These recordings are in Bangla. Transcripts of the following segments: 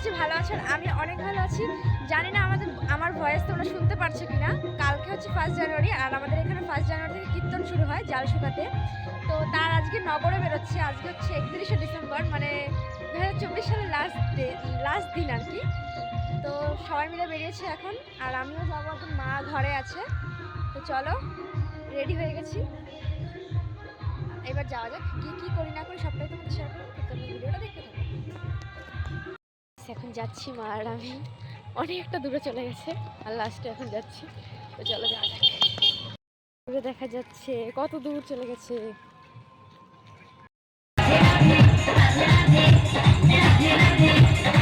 করছি ভালো আছেন, আমি অনেক ভালো আছি। জানি না আমাদের, আমার ভয়েস তোমরা শুনতে পারছ কি না কালকে হচ্ছে ফার্স্ট জানুয়ারি আর আমাদের এখানে ফার্স্ট জানুয়ারি থেকে কীর্তন শুরু হয় জাল জালসুকাতে তো তার আজকে নগরে বেরোচ্ছে, আজকে হচ্ছে একত্রিশে ডিসেম্বর মানে দু হাজার চব্বিশ সালের লাস্ট ডে লাস্ট দিন আর কি। তো সবাই মিলে বেরিয়েছে এখন, আর আমিও যাব এখন, মা ঘরে আছে। তো চলো রেডি হয়ে গেছি। এবার যাওয়া যাক, কী কী করি না করি, সবটাই তোমাদের শেয়ার করব। ভিডিওটা দেখতে থাকো। এখন যাচ্ছি মা আর আমি। অনেকটা দূরে চলে গেছে আর লাস্টে এখন যাচ্ছি। তো চলো যাওয়া দূরে দেখা যাচ্ছে কত দূর চলে গেছে। Yeah, yeah, yeah.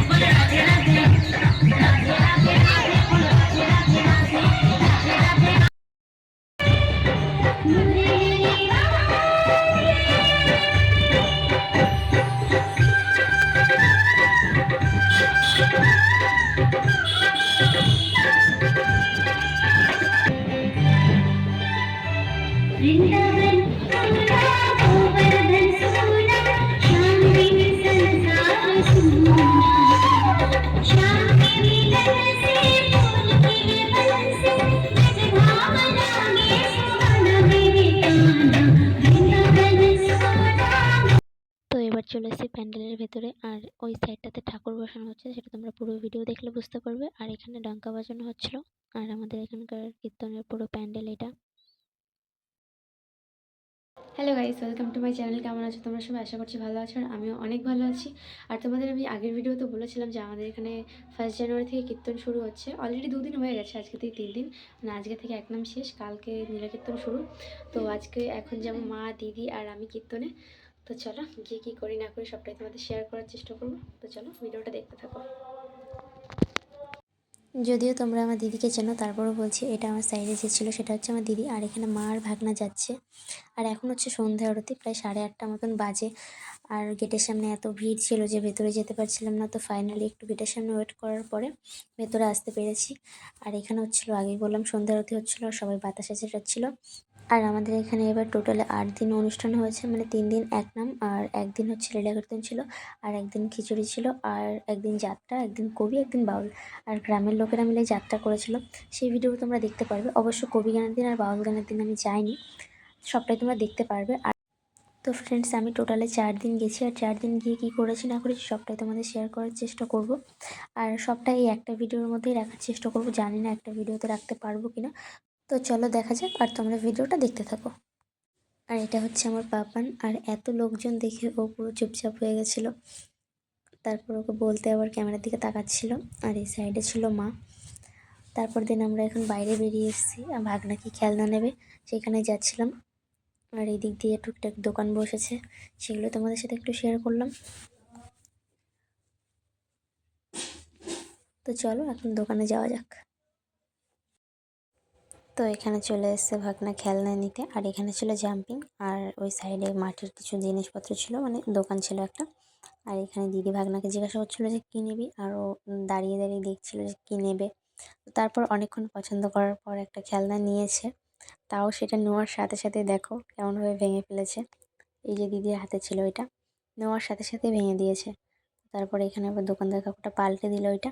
চলে এসেছি প্যান্ডেলের ভেতরে, আর ওই সাইডটাতে ঠাকুর বসানো হচ্ছে, সেটা তোমরা পুরো ভিডিও দেখলে বুঝতে পারবে। আর এখানে ডঙ্কা বাজানো হচ্ছিল, আর আমাদের এখানকার কীর্তনের পুরো প্যান্ডেল এটা। Hello guys welcome to my channel কেমন আছো? তোমরা সবাই আশা করছি ভালো আছো আর আমিও অনেক ভালো আছি। আর তোমাদের আমি আগের ভিডিওতে বলেছিলাম যে আমাদের এখানে ফার্স্ট জানুয়ারি থেকে কীর্তন শুরু হচ্ছে। অলরেডি দুদিন হয়ে গেছে, আজকে থেকে তিন দিন। মানে আজকে থেকে এক নাম শেষ, কালকে নীলাকীর্তন শুরু। তো আজকে এখন যেমন মা, দিদি আর আমি কীর্তনে। তো চলো, গিয়ে কী করি না করি সবটাই তোমাদের শেয়ার করার চেষ্টা করব। তো চলো, ভিডিওটা দেখতে থাকো। যদিও তোমরা আমার দিদিকে চেনো, তারপরও বলছি, এটা আমার সাইডে যে ছিল সেটা হচ্ছে আমার দিদি। আর এখানে মা আর ভাগনা যাচ্ছে। আর এখন হচ্ছে সন্ধ্যা আরতি, প্রায় সাড়ে আটটা মতন বাজে। আর গেটের সামনে এত ভিড় ছিল যে ভেতরে যেতে পারছিলাম না, তো ফাইনালি একটু গেটের সামনে ওয়েট করার পরে ভেতরে আসতে পেরেছি। আর এখানে হচ্ছিল আগে বললাম, সন্ধ্যা আরতি হচ্ছিল সবাই বাতাসে ছেটাচ্ছিল আর আমাদের এখানে এবার টোটালে আট দিন অনুষ্ঠান হয়েছে মানে তিন দিন এক নাম, আর একদিন হচ্ছে লীলা কীর্তন ছিল, আর একদিন খিচুড়ি ছিল, আর একদিন যাত্রা, একদিন কবি, একদিন বাউল। আর গ্রামের লোকেরা মিলে যাত্রা করেছিল। সেই ভিডিও তোমরা দেখতে পারবে। অবশ্য কবি গানের দিন আর বাউল গানের দিন আমি যাইনি, সবটাই তোমরা দেখতে পারবে। আর তো ফ্রেন্ডস আমি টোটালে চার দিন গেছি, আর চার দিন গিয়ে কী করেছি, না করেছি, সবটাই তোমাদের শেয়ার করার চেষ্টা করব। আর সবটাই একটা ভিডিওর মধ্যেই রাখার চেষ্টা করব। জানি না একটা ভিডিওতে রাখতে পারব কিনা। তো চলো দেখা যাক আর তোমরা ভিডিওটা দেখতে থাকো। আর এটা হচ্ছে আমার পাপান, আর এত লোকজন দেখে ও পুরো চুপচাপ হয়ে গেছিল। তারপর ওকে বলতে আবার ক্যামেরার দিকে তাকাচ্ছিল, আর এই সাইডে ছিল মা। তারপর দিন আমরা এখন বাইরে বেরিয়ে এসেছি, আর ভাগনা কি খেলনা নেবে সেখানে যাচ্ছিলাম। আর এই দিক দিয়ে টুকটাক দোকান বসেছে, সেগুলো তোমাদের সাথে একটু শেয়ার করলাম। তো চলো এখন দোকানে যাওয়া যাক। তো এখানে চলে এসেছে ভাগনা খেলনা নিতে। আর এখানে ছিল জাম্পিং আর ওই সাইডে মাটির কিছু জিনিসপত্র ছিল মানে দোকান ছিল একটা। আর এখানে দিদি ভাগনাকে জিজ্ঞাসা করছিল যে, কী নিবি? আর ও দাঁড়িয়ে দাঁড়িয়ে দেখছিল যে, কী নেবে? তারপর অনেকক্ষণ পছন্দ করার পর একটা খেলনা নিয়েছে। তাও সেটা নেওয়ার সাথে সাথে দেখো কেমনভাবে ভেঙে ফেলেছে। এই যে দিদির হাতে ছিল এটা নেওয়ার সাথে সাথে ভেঙে দিয়েছে। তারপর এখানে আবার দোকানদার কাকুটা পাল্টে দিল ওইটা।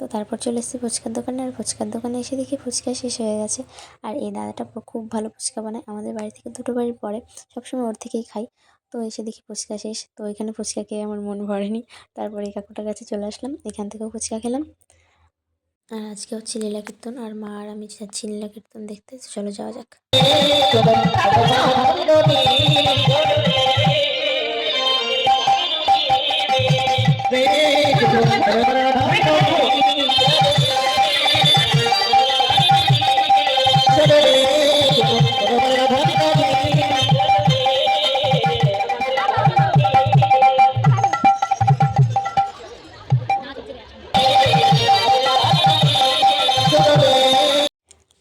তো তারপর চলে এসেছি ফুচকার দোকানে আর ফুচকার দোকানে এসে দেখি ফুচকা শেষ হয়ে গেছে আর এই দাদাটা খুব ভালো ফুচকা বানায় আমাদের বাড়ি থেকে দুটো বাড়ির পরে সবসময় ওর থেকেই খাই তো এসে দেখি ফুচকা শেষ তো এখানে ফুচকা খেয়ে আমার মন ভরেনি তারপর এই কাকুটার কাছে চলে আসলাম এখান থেকেও ফুচকা খেলাম আর আজকে হচ্ছে লীলা কীর্তন আর মা আর আমি যাচ্ছি লীলা কীর্তন দেখতে চলো যাওয়া যাক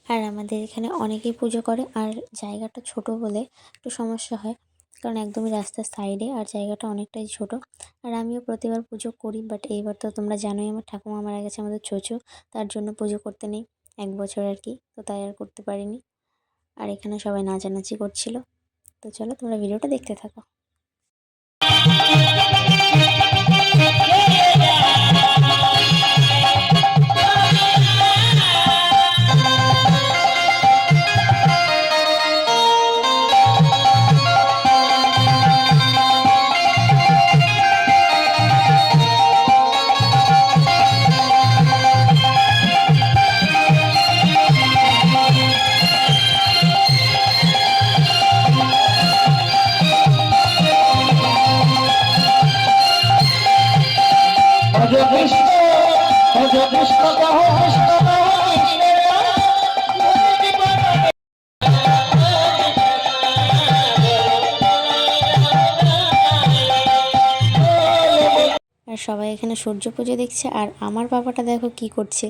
আর আমাদের এখানে অনেকেই পুজো করে আর জায়গাটা ছোট বলে একটু সমস্যা হয়। কারণ একদমই রাস্তার সাইডে আর জায়গাটা অনেকটাই ছোট। আর আমিও প্রতিবার পুজো করি বাট এইবার তো তোমরা জানোই আমার ঠাকুমা মারা গেছে আমাদের চোচো, তার জন্য পুজো করতে নেই এক বছর আর কি, তো তাই আর করতে পারিনি। আর এখানে সবাই নাচানাচি করছিল। তো চলো তোমরা ভিডিওটা দেখতে থাকো। আর সবাই এখানে সূর্য পুজো দেখছে, আর আমার বাবাটা দেখো কি করছে।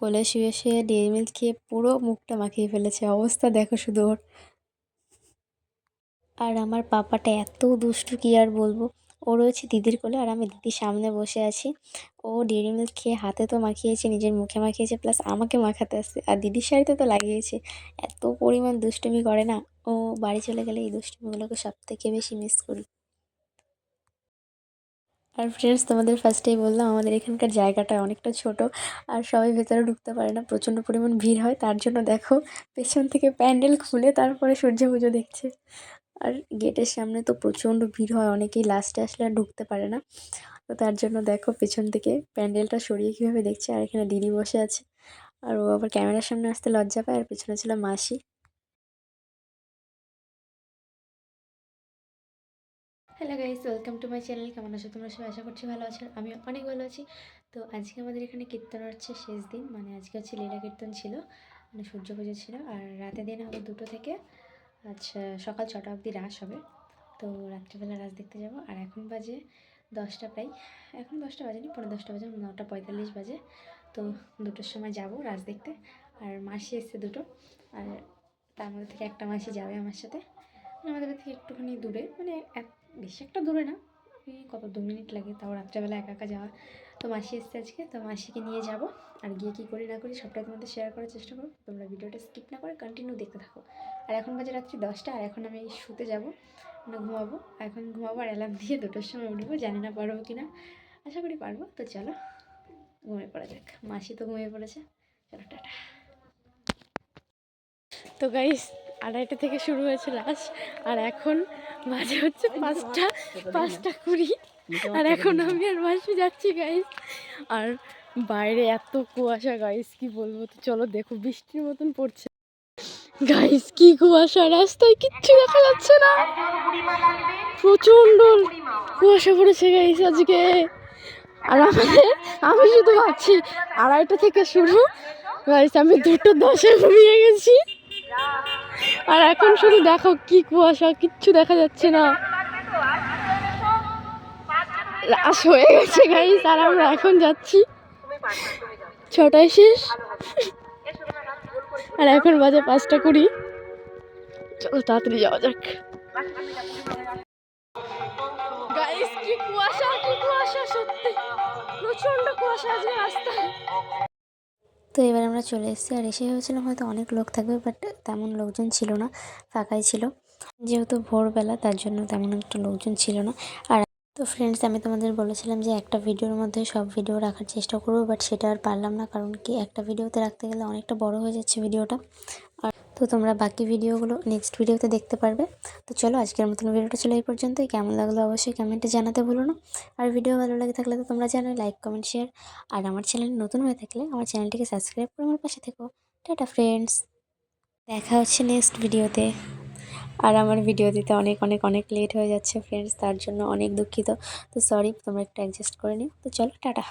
কোলে শুয়ে শুয়ে ডেয়ারি মিল্ক খেয়ে পুরো মুখটা মাখিয়ে ফেলেছে, অবস্থা দেখো শুধু ওর। আর আমার পাপাটা এত দুষ্টু, কি আর বলব? ও রয়েছে দিদির কোলে আর আমি দিদির সামনে বসে আছি। ও ডেয়ারি মিল্ক খেয়ে হাতে তো মাখিয়েছে, নিজের মুখে মাখিয়েছে প্লাস আমাকে মাখাতে আসছে। আর দিদির শাড়িতে তো লাগিয়েছে। এত পরিমাণ দুষ্টুমি করে না। ও বাড়ি চলে গেলে এই দুষ্টুমিগুলোকে সব থেকে বেশি মিস করি। আর ফ্রেন্ডস তোমাদের ফার্স্টেই বললাম, আমাদের এখানকার জায়গাটা অনেকটা ছোট আর সবাই ভেতরে ঢুকতে পারে না। প্রচণ্ড পরিমাণ ভিড় হয়। তার জন্য দেখো, পেছন থেকে প্যান্ডেল খুলে তারপরে সূর্য পুজো দেখছে। আর গেটের সামনে তো প্রচণ্ড ভিড় হয়, অনেকেই লাস্টে আসলে আর ঢুকতে পারে না। তো তার জন্য দেখো পেছন থেকে প্যান্ডেলটা সরিয়ে কীভাবে দেখছে, আর এখানে দিদি বসে আছে। আর ও আবার ক্যামেরার সামনে আসতে লজ্জা পায়, আর পেছনে ছিল মাসি। Hello guys welcome to my channel কেমন আছো তোমরা সবাই? আশা করছি ভালো আছো আমি অনেক ভালো আছি। তো আজকে আমাদের এখানে কীর্তন হচ্ছে শেষ দিন মানে আজকে হচ্ছে লীলা কীর্তন ছিল মানে সূর্য পুজো ছিল। আর রাতে দিন হবে দুটো থেকে। আচ্ছা সকাল ছটা অবধি রাস হবে। তো রাত্রিবেলা রাস দেখতে যাব। আর এখন বাজে দশটা প্রায়। এখন দশটা বাজেনি পনেরো দশটা বাজে, নটা পঁয়তাল্লিশ বাজে। তো দুটোর সময় যাব রাস দেখতে। আর মাসি এসছে দুটো। আর তার মধ্যে থেকে একটা মাসি যাবে আমার সাথে। আমাদের থেকে একটুখানি দূরে। মানে এক, বেশি একটা দূরে না। কত দু মিনিট লাগে তাও রাত্রেবেলা একা একা যাওয়া। তো মাসি এসছে আজকে। তো মাসিকে নিয়ে যাব। আর গিয়ে কী করি না করি সবটাই তোমাদের শেয়ার করার চেষ্টা করো তোমরা ভিডিওটা স্কিপ না করে কন্টিনিউ দেখতে থাকো। আর এখন বাজে রাত্রি দশটা আর এখন আমি শুতে যাব মানে ঘুমাবো। এখন ঘুমাবো আর অ্যালার্ম দিয়ে দুটোর সময় উঠবো জানি না পারব কি না আশা করি পারব তো চলো ঘুমিয়ে পড়া যাক। মাসি তো ঘুমিয়ে পড়েছে। চলো টাটা। তো গাইস আড়াইটা থেকে শুরু হয়েছে লাশ আর এখন বাজে হচ্ছে পাঁচটা পাঁচটা কুড়ি। আর এখন আমি আর মাসি যাচ্ছি গাইস আর বাইরে এত কুয়াশা গাইস কি বলব? তো চলো দেখো বৃষ্টির মতন পড়ছে। গাইস কি কুয়াশা, রাস্তায় কিচ্ছু দেখা যাচ্ছে না। প্রচণ্ড কুয়াশা পড়েছে গাইস আজকে। আর আমাদের, আমি শুধু ভাবছি, আড়াইটা থেকে শুরু। গাইস আমি দুটো দশে ঘুমিয়ে গেছি। আর এখন শুধু দেখো কি কুয়াশা, কিচ্ছু দেখা যাচ্ছে না। লাশ হয়ে গেছে গাইস আর আমরা এখন যাচ্ছি। ছটায় শেষ। আর এখন বাজে পাঁচটা কুড়ি। চলো তাড়াতাড়ি যাওয়া যাক। তো এবার আমরা চলে এসেছি, আর এসে ভেবেছিলাম হয়তো অনেক লোক থাকবে বাট তেমন লোকজন ছিল না, ফাঁকাই ছিল। যেহেতু ভোরবেলা, তার জন্য তেমন একটা লোকজন ছিল না। আর তো ফ্রেন্ডস আমি তোমাদের বলেছিলাম যে একটা ভিডিওর মধ্যে সব ভিডিও রাখার চেষ্টা করব বাট সেটা আর পারলাম না, কারণ কি একটা ভিডিওতে রাখতে গেলে অনেকটা বড় হয়ে যাচ্ছে ভিডিওটা। আর তো তোমরা বাকি ভিডিওগুলো নেক্সট ভিডিওতে দেখতে পারবে। তো চলো আজকের মতন ভিডিওটা ছিল এই পর্যন্তই। কেমন লাগল অবশ্যই কমেন্টে জানাতে ভুলো না। আর ভিডিও ভালো লাগে থাকলে তো তোমরা জানোই লাইক কমেন্ট শেয়ার আর আমার চ্যানেল নতুন হয়ে থাকলে আমার চ্যানেলটিকে সাবস্ক্রাইব করে আমার পাশে থেকো। টাটা ফ্রেন্ডস দেখা হচ্ছে নেক্সট ভিডিওতে আর আমার ভিডিও দিতে অনেক অনেক অনেক লেট হয়ে যাচ্ছে ফ্রেন্ডস তার জন্য অনেক দুঃখিত। তো সরি তোমরা একটু অ্যাডজাস্ট করে নিও। তো চলো, টাটা।